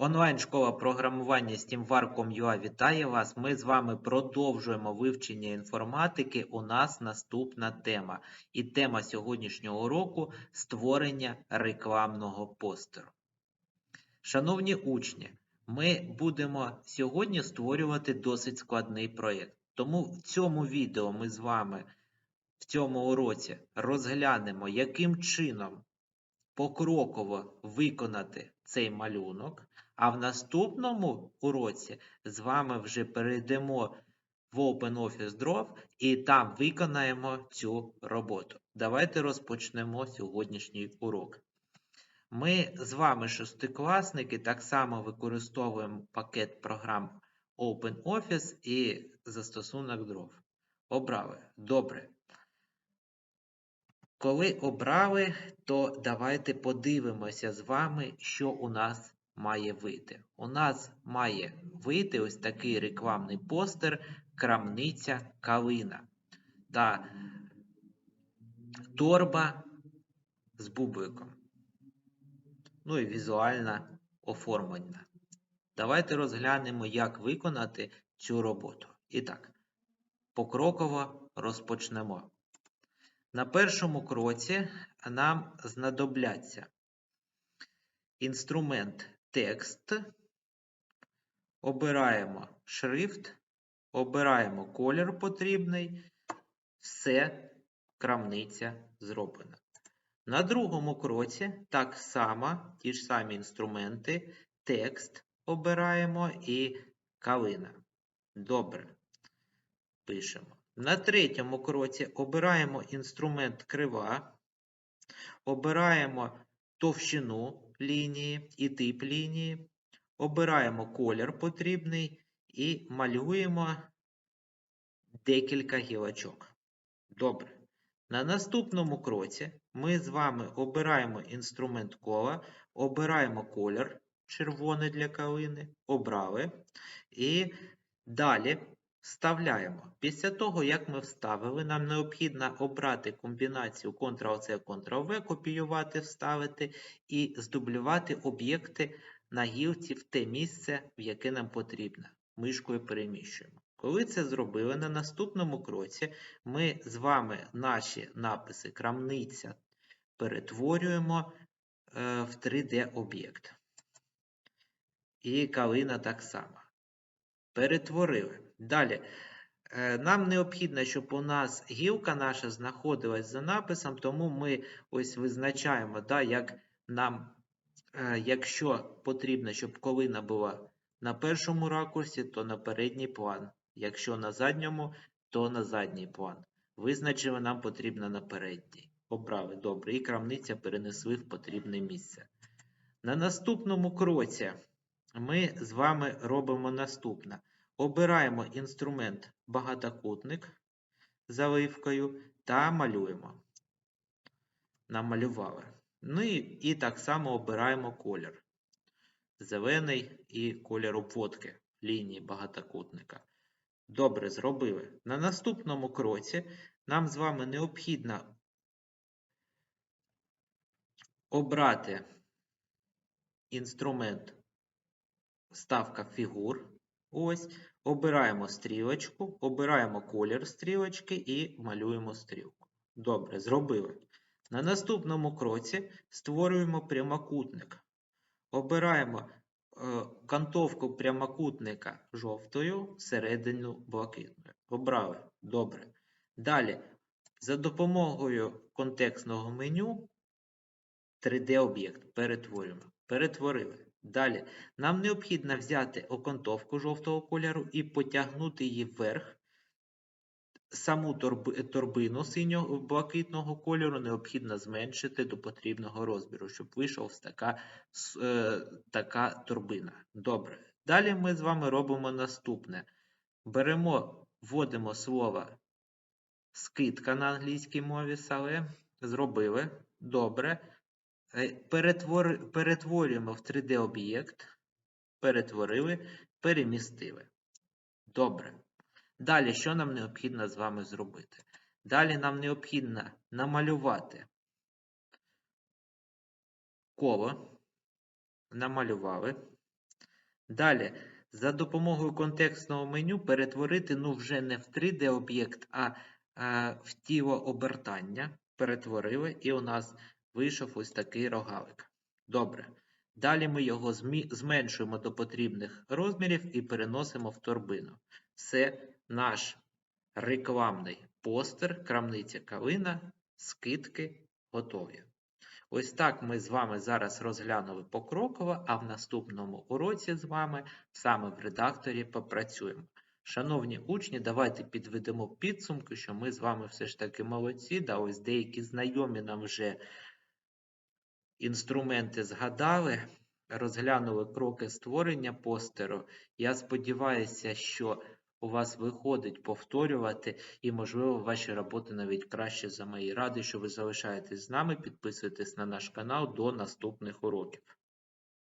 Онлайн-школа програмування SteamVar.com.ua вітає вас. Ми з вами продовжуємо вивчення інформатики. У нас наступна тема. І тема сьогоднішнього уроку – створення рекламного постеру. Шановні учні, ми будемо сьогодні створювати досить складний проєкт. Тому в цьому відео ми з вами в цьому уроці розглянемо, яким чином покроково виконати цей малюнок, а в наступному уроці з вами вже перейдемо в OpenOffice Draw і там виконаємо цю роботу. Давайте розпочнемо сьогоднішній урок. Ми з вами, шестикласники, так само використовуємо пакет програм OpenOffice і застосунок Draw. Обрали. Добре. Коли обрали, то давайте подивимося з вами, що у нас має вийти. У нас має вийти ось такий рекламний постер Крамниця Калина та торба з бубликом. Ну і візуальна оформлення. Давайте розглянемо, як виконати цю роботу. І так, покроково розпочнемо. На першому кроці нам знадобляться інструмент текст, обираємо шрифт, обираємо колір потрібний, все, крамниця зроблена. На другому кроці так само ті ж самі інструменти, текст обираємо і калина. Добре. Пишемо. На третьому кроці обираємо інструмент крива, обираємо товщину лінії і тип лінії, обираємо колір потрібний і малюємо декілька гілочок. Добре. На наступному кроці ми з вами обираємо інструмент кола, обираємо колір червоний для калини, обрали. І далі Вставляємо. Після того, як ми вставили, нам необхідно обрати комбінацію Ctrl-C, Ctrl-V, копіювати, вставити і здублювати об'єкти на гілці в те місце, в яке нам потрібно. Мишкою переміщуємо. Коли це зробили, на наступному кроці ми з вами наші написи крамниця перетворюємо е, в 3D-об'єкт. І калина так само. Перетворили. Далі. Е, нам необхідно, щоб у нас гілка наша знаходилась за написом, тому ми ось визначаємо, да, як нам, е, якщо потрібно, щоб колина була на першому ракурсі, то на передній план. Якщо на задньому, то на задній план. Визначили, нам потрібно на передній. Обрали добре. І крамниця перенесли в потрібне місце. На наступному кроці ми з вами робимо наступне. Обираємо інструмент багатокутник заливкою та малюємо. Намалювали. Ну і, і так само обираємо колір. Зелений і колір обводки лінії багатокутника. Добре, зробили. На наступному кроці нам з вами необхідно обрати інструмент ставка фігур. Ось, обираємо стрілочку, обираємо колір стрілочки і малюємо стрілку. Добре, зробили. На наступному кроці створюємо прямокутник. Обираємо е, кантовку прямокутника жовтою, середину блакитною. Обрали. Добре. Далі, за допомогою контекстного меню 3D-об'єкт перетворюємо. Перетворили. Далі, нам необхідно взяти окантовку жовтого кольору і потягнути її вверх. Саму торбину синього блакитного кольору необхідно зменшити до потрібного розміру, щоб вийшов така, е, така торбина. Добре. Далі ми з вами робимо наступне. Беремо, вводимо слово скидка на англійській мові, сале. Зробили. Добре. Е, перетвор... перетворюємо в 3D-об'єкт, перетворили, перемістили. Добре. Далі, що нам необхідно з вами зробити? Далі нам необхідно намалювати коло. Намалювали. Далі, за допомогою контекстного меню перетворити ну вже не в 3D-об'єкт, а, а в тіло обертання. Перетворили, і у нас вийшов ось такий рогалик. Добре. Далі ми його зменшуємо до потрібних розмірів і переносимо в торбину. Все, наш рекламний постер, крамниця калина, скидки готові. Ось так ми з вами зараз розглянули покроково, а в наступному уроці з вами саме в редакторі попрацюємо. Шановні учні, давайте підведемо підсумки, що ми з вами все ж таки молодці, да ось деякі знайомі нам вже інструменти згадали, розглянули кроки створення постеру. Я сподіваюся, що у вас виходить повторювати, і, можливо, ваші роботи навіть краще за мої. Радий, що ви залишаєтесь з нами, підписуйтесь на наш канал до наступних уроків.